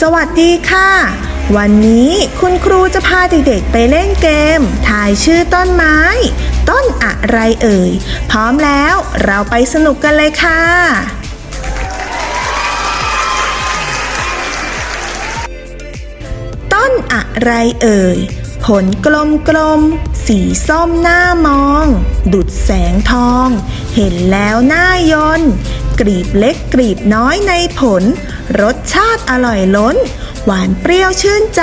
สวัสดีค่ะ วันนี้คุณครูจะพาเด็กๆไปเล่นเกม ทายชื่อต้นไม้ ต้นอะไรเอ่ย พร้อมแล้วเราไปสนุกกันเลยค่ะ ต้นอะไรเอ่ย ผลกลมกลม สีส้มหน้ามอง ดุดแสงทอง เห็นแล้วหน้ายน กรีบเล็กกรีบน้อยในผล รสชาติอร่อยล้น หวานเปรี้ยวชื่นใจ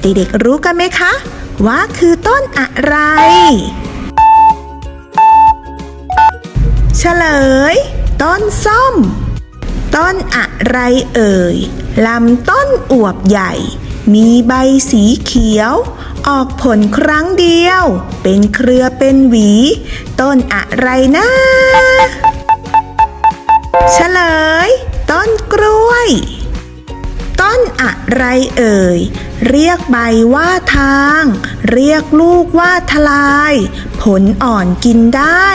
เด็กๆรู้กันไหมคะ ว่าคือต้นอะไร เฉลย ต้นส้ม ต้นอะไรเอ่ยลำต้นอวบใหญ่ มีใบสีเขียวออกผลครั้งเดียว เป็นเครือเป็นหวี ต้นอะไรนะ เฉลย ต้นกล้วย ต้นอะไรเอ่ย เรียกใบว่าทาง เรียกลูกว่าทลาย ผลอ่อนกินได้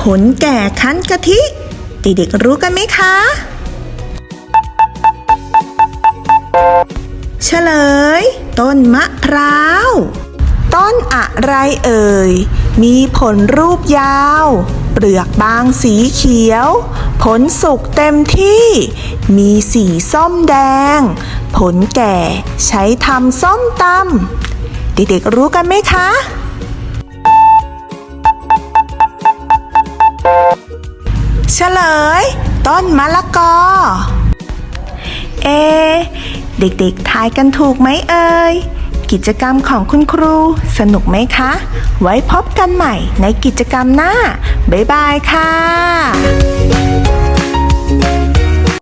ผลแก่คั้นกะทิเด็กๆรู้กันไหมคะเฉลย ต้นมะพร้าว ต้นอะไรเอ่ย มีผลรูปยาว เปลือกบางสีเขียว ผลสุกเต็มที่ มีสีส้มแดง ผลแก่ใช้ทำส้มตำเด็กๆรู้กันไหมคะเฉลย ต้นมะละกอ เอ เด็กๆทายกันถูกไหมเอ่ย กิจกรรมของคุณครู สนุกไหมคะ ไว้พบกันใหม่ในกิจกรรมหน้า บ๊ายบายค่ะ